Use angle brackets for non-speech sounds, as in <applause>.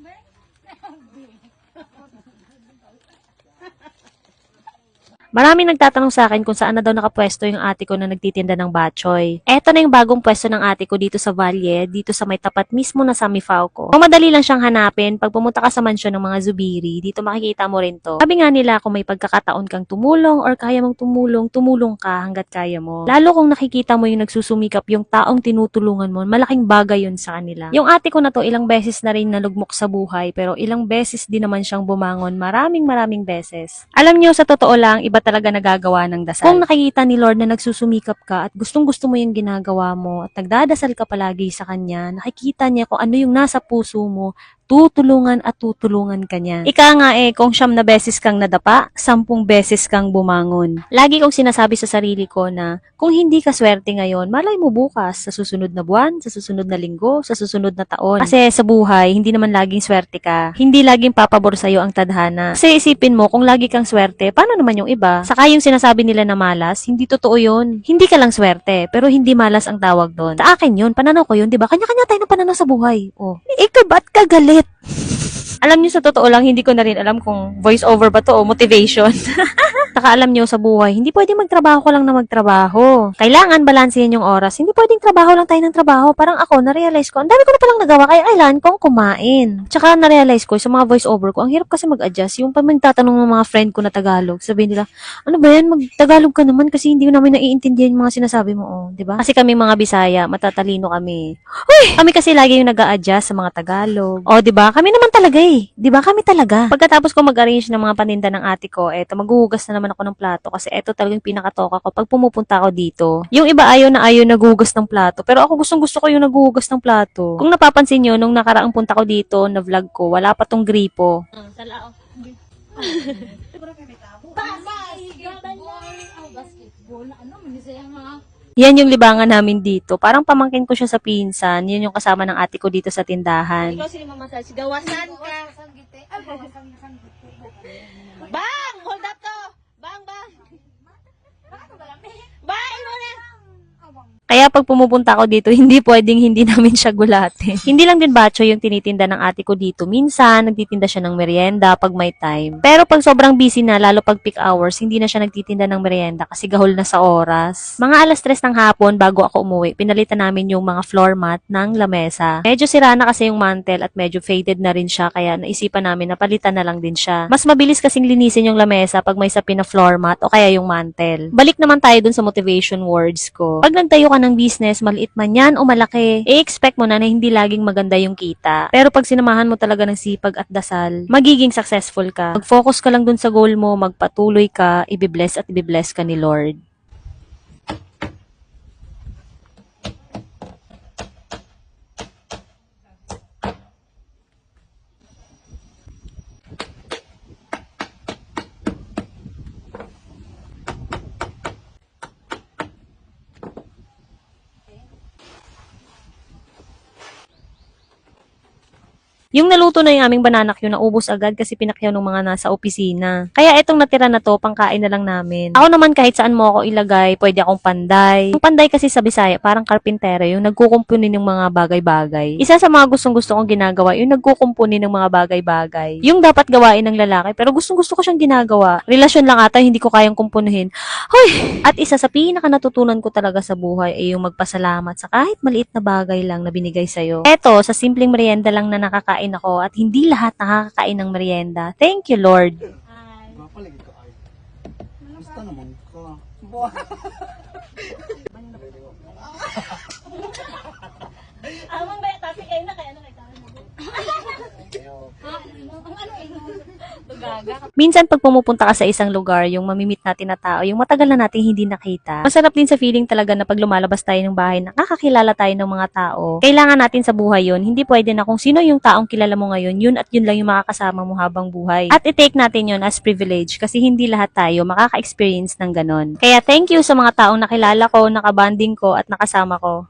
আসবে আসবে <laughs> Maraming nagtatanong sa akin kung saan na daw nakapwesto yung ate ko na nagtitinda ng batchoy. Eto na yung bagong pwesto ng ate ko dito sa Valle, dito sa may tapat mismo na sa Mifalco. Kung madali lang siyang hanapin, pag pumunta ka sa mansyon ng mga Zubiri, dito makikita mo rin to. Sabi nga nila kung may pagkakataon kang tumulong or kaya mong tumulong, tumulong ka hanggat kaya mo. Lalo kung nakikita mo yung nagsusumikap yung taong tinutulungan mo, malaking bagay yun sa kanila. Yung ate ko na to ilang beses na rin nalugmok sa buhay pero ilang beses din naman siyang bumangon maraming maraming beses. Alam niyo sa totoo lang, iba talaga nagagawa ng dasal. Kung nakikita ni Lord na nagsusumikap ka at gustong gusto mo yung ginagawa mo at nagdadasal ka palagi sa Kanya, nakikita niya kung ano yung nasa puso mo, tutulungan at tutulungan ka niya. Ika nga eh, kung siyam na beses kang nadapa, sampung beses kang bumangon. Lagi kong sinasabi sa sarili ko na kung hindi ka swerte ngayon, malay mo bukas sa susunod na buwan, sa susunod na linggo, sa susunod na taon. Kasi sa buhay, hindi naman laging swerte ka. Hindi laging papabor sa'yo ang tadhana. Kasi isipin mo, kung lagi kang swerte, paano naman yung iba? Saka yung sinasabi nila na malas, hindi totoo yun. Hindi ka lang swerte, pero hindi malas ang tawag doon. Sa akin yun, pananaw ko yun, di ba? Kanya-kanya tayo ng pananaw sa buhay. Oh. Ikaw ba't ka? Alam niyo sa totoo lang, hindi ko na rin alam kung voice over ba to o motivation. <laughs> Saka alam niyo sa buhay, hindi pwedeng magtrabaho ko lang na magtrabaho. Kailangan balansehin yung oras. Hindi pwedeng trabaho lang tayo ng trabaho. Parang ako, na-realize ko, ang dami ko na palang nagawa, kaya kailangan kong kumain. Tsaka na-realize ko, sa mga voice over ko, ang hirap kasi mag-adjust. Yung pag magtatanong ng mga friend ko na Tagalog, sabihin nila, ano ba yan, mag-Tagalog ka naman kasi hindi ko namin naiintindihan yung mga sinasabi mo, oh, di ba? Kasi kami mga Bisaya, matatalino kami. Uy! Kami kasi lagi yung nag adjust sa mga Tagalog. O, di ba? Kami naman talaga eh. Di ba? Kami talaga. Pagkatapos ko mag-arrange ng mga paninda ng ate ko, eto, maghuhugas na naman ako ng plato kasi eto talagang pinakatoka ko pag pumupunta ako dito. Yung iba ayaw na ayaw naghuhugas ng plato, pero ako gustong gusto ko yung naghuhugas ng plato. Kung napapansin nyo, nung nakaraang punta ko dito na vlog ko, wala pa tong gripo. Talao. Basketball na ano, minisaya nga. Yan yung libangan namin dito. Parang pamangkin ko siya sa pinsan. Yun yung kasama ng ate ko dito sa tindahan. Ikaw mamasal? Sigawasan ka. Bang! Kaya pag pumupunta ako dito, <laughs> hindi pwedeng hindi namin siya gulatin. <laughs> hindi lang din bacho yung tinitinda ng ate ko dito. Minsan, nagtitinda siya ng merienda pag may time. Pero pag sobrang busy na, lalo pag peak hours, hindi na siya nagtitinda ng merienda kasi gahol na sa oras. Mga alas tres ng hapon, bago ako umuwi, pinalitan namin yung mga floor mat ng lamesa. Medyo sira na kasi yung mantel at medyo faded na rin siya, kaya naisipan namin na palitan na lang din siya. Mas mabilis kasing linisin yung lamesa pag may sapin na floor mat o kaya yung mantel. Balik naman tayo dun sa motivation words ko. Pag nagtayo ka ng business, maliit man yan o malaki, i-expect mo na na hindi laging maganda yung kita. Pero pag sinamahan mo talaga ng sipag at dasal, magiging successful ka. Mag-focus ka lang dun sa goal mo, magpatuloy ka, ibibless at ibibless ka ni Lord. Yung naluto na yung aming banana Q, naubos agad kasi pinakyaw ng mga nasa opisina. Kaya itong natira na to, pangkain na lang namin. Ako naman kahit saan mo ako ilagay, pwede akong panday. Yung panday kasi sa Bisaya, parang karpintero, yung nagkukumpuni ng mga bagay-bagay. Isa sa mga gustong-gusto kong ginagawa, yung nagkukumpuni ng mga bagay-bagay. Yung dapat gawain ng lalaki, pero gustong-gusto ko siyang ginagawa. Relasyon lang ata, hindi ko kayang kumpunuhin. Hoy! At isa sa pinaka natutunan ko talaga sa buhay ay yung magpasalamat sa kahit maliit na bagay lang na binigay sa'yo. Eto, sa simpleng merienda lang na nakakain ako at hindi lahat nakakakain ng merienda. Thank you, Lord. Mapaligid ka ay. Basta naman ka. Amang ba? Tapi kayo na kaya na kaya. Minsan pag pumupunta ka sa isang lugar, yung mamimit natin na tao, yung matagal na natin hindi nakita, masarap din sa feeling talaga na pag lumalabas tayo ng bahay, nakakakilala tayo ng mga tao. Kailangan natin sa buhay yon hindi pwede na kung sino yung taong kilala mo ngayon, yun at yun lang yung makakasama mo habang buhay. At i-take natin yun as privilege kasi hindi lahat tayo makaka-experience ng ganon. Kaya thank you sa mga taong nakilala ko, nakabanding ko at nakasama ko.